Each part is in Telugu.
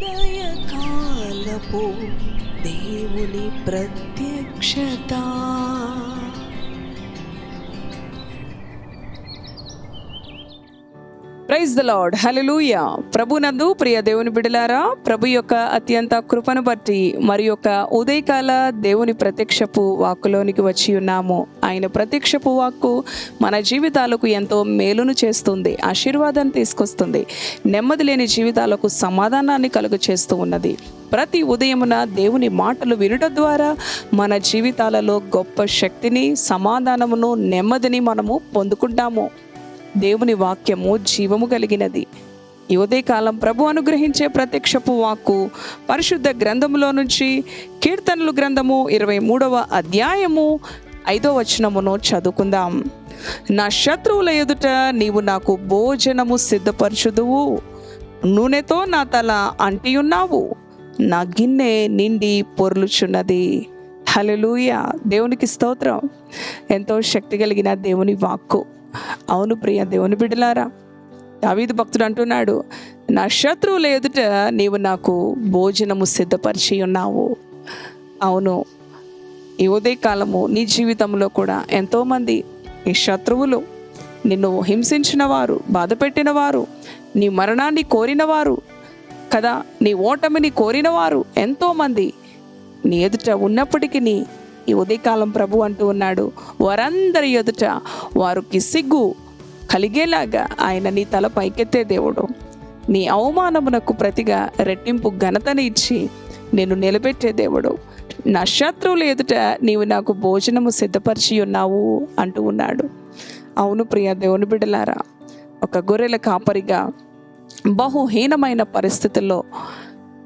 ఉదయకాలపు దేవుని ప్రత్యక్షత. ప్రైజ్ ద లార్డ్ హల్లెలూయా ప్రభునందు ప్రియ దేవుని బిడలారా ప్రభు యొక్క అత్యంత కృపను బట్టి మరి యొక్క ఉదయకాల దేవుని ప్రత్యక్షపు వాక్కులోనికి వచ్చి ఉన్నాము. ఆయన ప్రత్యక్షపు వాక్కు మన జీవితాలకు ఎంతో మేలును చేస్తుంది ఆశీర్వాదాన్ని తీసుకొస్తుంది నెమ్మది లేని జీవితాలకు సమాధానాన్ని కలుగు చేస్తూ ఉన్నది. ప్రతి ఉదయమున దేవుని మాటలు వినుట ద్వారా మన జీవితాలలో గొప్ప శక్తిని సమాధానమును నెమ్మదిని మనము పొందుకుంటాము. దేవుని వాక్యము జీవము కలిగినది. ఈ ఉదయకాలం ప్రభు అనుగ్రహించే ప్రత్యక్షపు వాక్కు పరిశుద్ధ గ్రంథములో నుంచి కీర్తనలు గ్రంథము ఇరవై మూడవ అధ్యాయము ఐదో వచనమును చదువుకుందాం. నా శత్రువుల ఎదుట నీవు నాకు భోజనము సిద్ధపరచుదువు. నూనెతో నా తల అంటియున్నావు. నా గిన్నె నిండి పొర్లుచున్నది. హలలుయ దేవునికి స్తోత్రం. ఎంతో శక్తి కలిగిన దేవుని వాక్కు. అవును ప్రియ దేవుని బిడ్డలారా దావీదు భక్తుడు అంటున్నాడు నా శత్రువుల ఎదుట నీవు నాకు భోజనము సిద్ధపరిచి ఉన్నావు. అవును ఈ ఉదయకాలము నీ జీవితంలో కూడా ఎంతోమంది నీ శత్రువులు నిన్ను హింసించిన వారు బాధ పెట్టిన వారు నీ మరణాన్ని కోరిన వారు కదా నీ ఓటమిని కోరిన వారు ఎంతోమంది నీ ఎదుట ఉన్నప్పటికీ ఈ ఉదయకాలం ప్రభు అంటూ ఉన్నాడు. వారందరి ఎదుట వారికి సిగ్గు కలిగేలాగా ఆయన నీ తల పైకెత్తే దేవుడు. నీ అవమానమునకు ప్రతిగా రెట్టింపు ఘనతని ఇచ్చి నేను నిలబెట్టే దేవుడు. నా శత్రువుల ఎదుట నీవు నాకు భోజనము సిద్ధపరిచి ఉన్నావు అంటూ ఉన్నాడు. అవును ప్రియ దేవుని బిడలారా ఒక గొర్రెల కాపరిగా బహుహీనమైన పరిస్థితుల్లో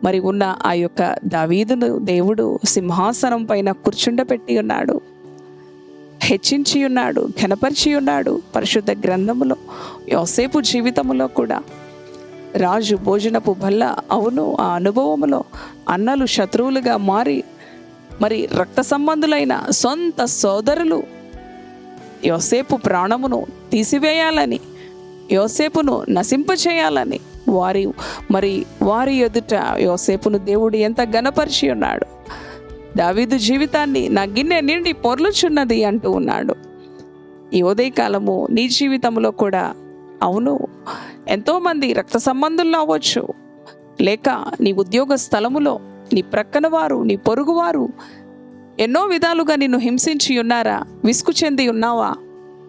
మరి ఉన్న ఆ యొక్క దావీదును దేవుడు సింహాసనం పైన కూర్చుండపెట్టి ఉన్నాడు. హెచ్చించి ఉన్నాడు ఘనపరిచి ఉన్నాడు పరిశుద్ధ గ్రంథములో యోసేపు జీవితములో కూడా. రాజు భోజనపు బల్ల అవును ఆ అనుభవములో అన్నలు శత్రువులుగా మారి మరి రక్త సంబంధులైన సొంత సోదరులు యోసేపు ప్రాణమును తీసివేయాలని యోసేపును నశింపచేయాలని వారి మరి వారి ఎదుట యోసేపును దేవుడు ఎంత గణపరిచి ఉన్నాడు. దావీదు జీవితాన్ని నా గిన్నె నిండి పొర్లుచున్నది అంటూ ఉన్నాడు. ఈ ఉదయకాలము నీ జీవితంలో కూడా అవును. ఎంతోమంది రక్త సంబంధుల్లో అవ్వచ్చు. లేక నీ ఉద్యోగ స్థలములో నీ ప్రక్కన వారు నీ పొరుగువారు ఎన్నో విధాలుగా నిన్ను హింసించి ఉన్నారా? విసుగు చెంది ఉన్నావా?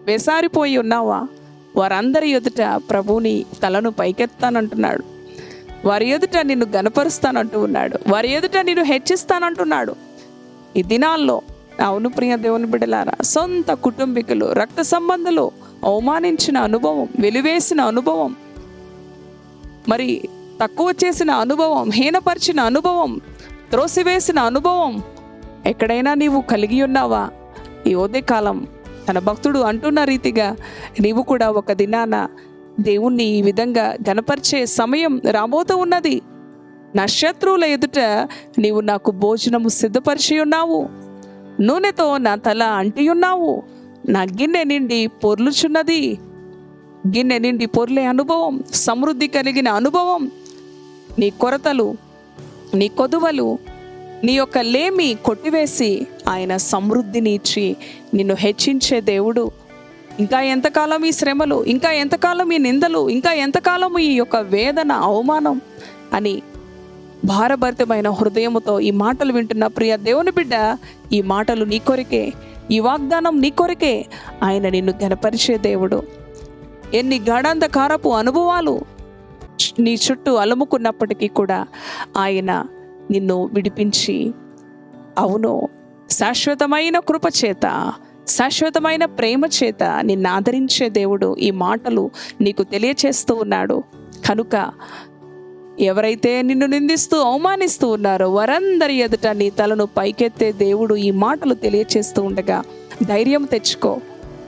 వేసారిపోయి ఉన్నావా? వారందరి ఎదుట ప్రభుని తలను పైకెత్తానంటున్నాడు. వారి ఎదుట నిన్ను గనపరుస్తానంటూ ఉన్నాడు. వారి ఎదుట నిన్ను హెచ్చిస్తానంటున్నాడు. ఈ దినాల్లో అవును ప్రియ దేవుని బిడ్డలారా సొంత కుటుంబీకులు రక్త సంబంధులు అవమానించిన అనుభవం వెలివేసిన అనుభవం మరి తక్కువ చేసిన అనుభవం హీనపరిచిన అనుభవం త్రోసివేసిన అనుభవం ఎక్కడైనా నీవు కలిగి ఉన్నావా? ఈ ఉదయకాలం తన భక్తుడు అంటున్న రీతిగా నీవు కూడా ఒక దినాన దేవుణ్ణి ఈ విధంగా గనపరిచే సమయం రాబోతూ ఉన్నది. నా శత్రువుల ఎదుట నీవు నాకు భోజనము సిద్ధపరిచి ఉన్నావు. నూనెతో నా తల అంటి ఉన్నావు. నా గిన్నె నిండి పొర్లుచున్నది. గిన్నె నిండి పొర్లే అనుభవం సమృద్ధి కలిగిన అనుభవం. నీ కొరతలు నీ కొదువలు నీ యొక్క లేమి కొట్టివేసి ఆయన సమృద్ధిని ఇచ్చి నిన్ను హెచ్చించే దేవుడు. ఇంకా ఎంతకాలం ఈ శ్రమలు? ఇంకా ఎంతకాలం ఈ నిందలు? ఇంకా ఎంతకాలం ఈ యొక్క వేదన అవమానం? అని భారభరితమైన హృదయముతో ఈ మాటలు వింటున్న ప్రియ దేవుని బిడ్డ ఈ మాటలు నీ కొరికే ఈ వాగ్దానం నీ కొరికే ఆయన నిన్ను గనపరిచే దేవుడు. ఎన్ని గాఢాంధకారపు అనుభవాలు నీ చుట్టూ అలుముకున్నప్పటికీ కూడా ఆయన నిన్ను విడిపించి అవును శాశ్వతమైన కృపచేత శాశ్వతమైన ప్రేమ చేత నిన్ను ఆదరించే దేవుడు ఈ మాటలు నీకు తెలియచేస్తూ ఉన్నాడు. కనుక ఎవరైతే నిన్ను నిందిస్తూ అవమానిస్తూ ఉన్నారో వారందరి ఎదుట నీ తలను పైకెత్తే దేవుడు ఈ మాటలు తెలియచేస్తూ ఉండగా ధైర్యం తెచ్చుకో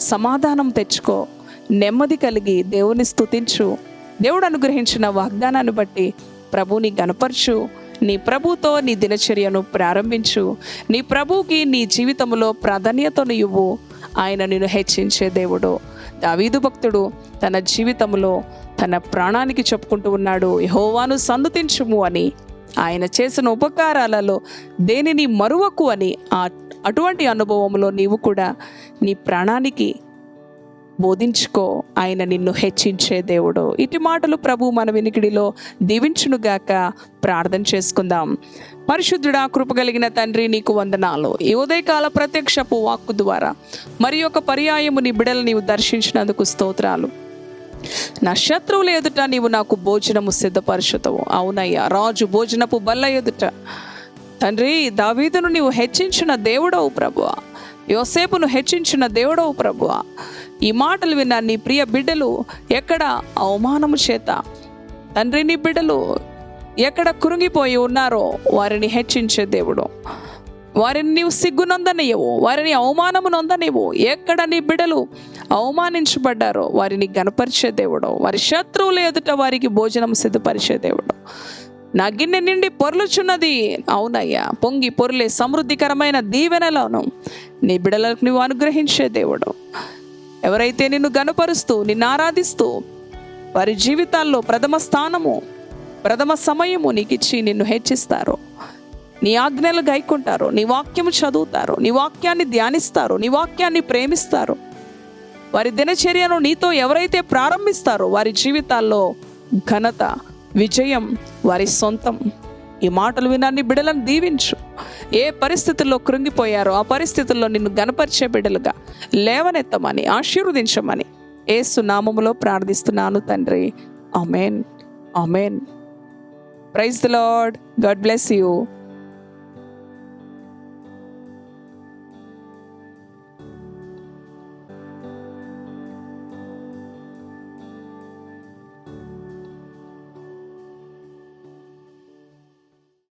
సమాధానం తెచ్చుకో నెమ్మది కలిగి దేవుని స్తుతించు. దేవుడు అనుగ్రహించిన వాగ్దానాన్ని బట్టి ప్రభుని గనపరచు. నీ ప్రభుతో నీ దినచర్యను ప్రారంభించు. నీ ప్రభుకి నీ జీవితంలో ప్రాధాన్యతను ఇవ్వు. ఆయన నిన్ను హెచ్చించే దేవుడు. దావీదు భక్తుడు తన జీవితంలో తన ప్రాణానికి చెప్పుకుంటూ ఉన్నాడు. యహోవాను సన్నుతించుము అని ఆయన చేసిన ఉపకారాలలో దేనిని మరువకు అని ఆ అటువంటి అనుభవంలో నీవు కూడా నీ ప్రాణానికి బోధించుకో. ఆయన నిన్ను హెచ్చించే దేవుడు. ఇటు మాటలు ప్రభు మన వినికిడిలో దీవించునుగాక. ప్రార్థన చేసుకుందాం. పరిశుద్ధుడా కృపగలిగిన తండ్రి నీకు వందనాలు. ఈ ఉదయకాల ప్రత్యక్షపు వాక్కు ద్వారా మరి ఒక పర్యాయము నీ బిడలు నీవు దర్శించినందుకు స్తోత్రాలు. నా శత్రువుల ఎదుట నీవు నాకు భోజనము సిద్ధపరచుతావు. అవునయ్యా రాజు భోజనపు బల్ల ఎదుట. తండ్రి దావీదును నీవు హెచ్చించిన దేవుడవు ప్రభువా. యోసేపును హెచ్చించిన దేవుడవు ప్రభువా. ఈ మాటలు విన్న నీ ప్రియ బిడ్డలు ఎక్కడ అవమానము చేత? తండ్రి నీ బిడ్డలు ఎక్కడ కురుంగిపోయి ఉన్నారో వారిని హెచ్చించే దేవుడు. వారిని నీవు సిగ్గునందనియవు వారిని అవమానము నొందనివ్వు. ఎక్కడ నీ బిడలు అవమానించబడ్డారో వారిని గనపరిచే దేవుడు. వారి శత్రువుల ఎదుట వారికి భోజనం సిద్ధపరిచే దేవుడు. నా గిన్నె నిండి పొర్లుచున్నది అవునయ్యా. పొంగి పొర్లే సమృద్ధికరమైన దీవెనలోను నీ బిడలకు నువ్వు అనుగ్రహించే దేవుడు. ఎవరైతే నిన్ను గనపరుస్తూ నిన్ను ఆరాధిస్తూ వారి జీవితాల్లో ప్రథమ స్థానము ప్రథమ సమయము నీకు ఇచ్చి నిన్ను హెచ్చిస్తారో నీ ఆజ్ఞలు గైకుంటారు నీ వాక్యము చదువుతారు నీ వాక్యాన్ని ధ్యానిస్తారు నీ వాక్యాన్ని ప్రేమిస్తారు వారి దినచర్యను నీతో ఎవరైతే ప్రారంభిస్తారో వారి జీవితాల్లో ఘనత విజయం వారి సొంతం. ఈ మాటలు వినాన్ని బిడలను దీవించు. ఏ పరిస్థితుల్లో కృంగిపోయారో ఆ పరిస్థితుల్లో నిన్ను గనపరిచే బిడ్డలుగా లేవనెత్తమని ఆశీర్వదించమని ఏసు నామములో ప్రార్థిస్తున్నాను తండ్రి. Amen amen praise the Lord. God bless you.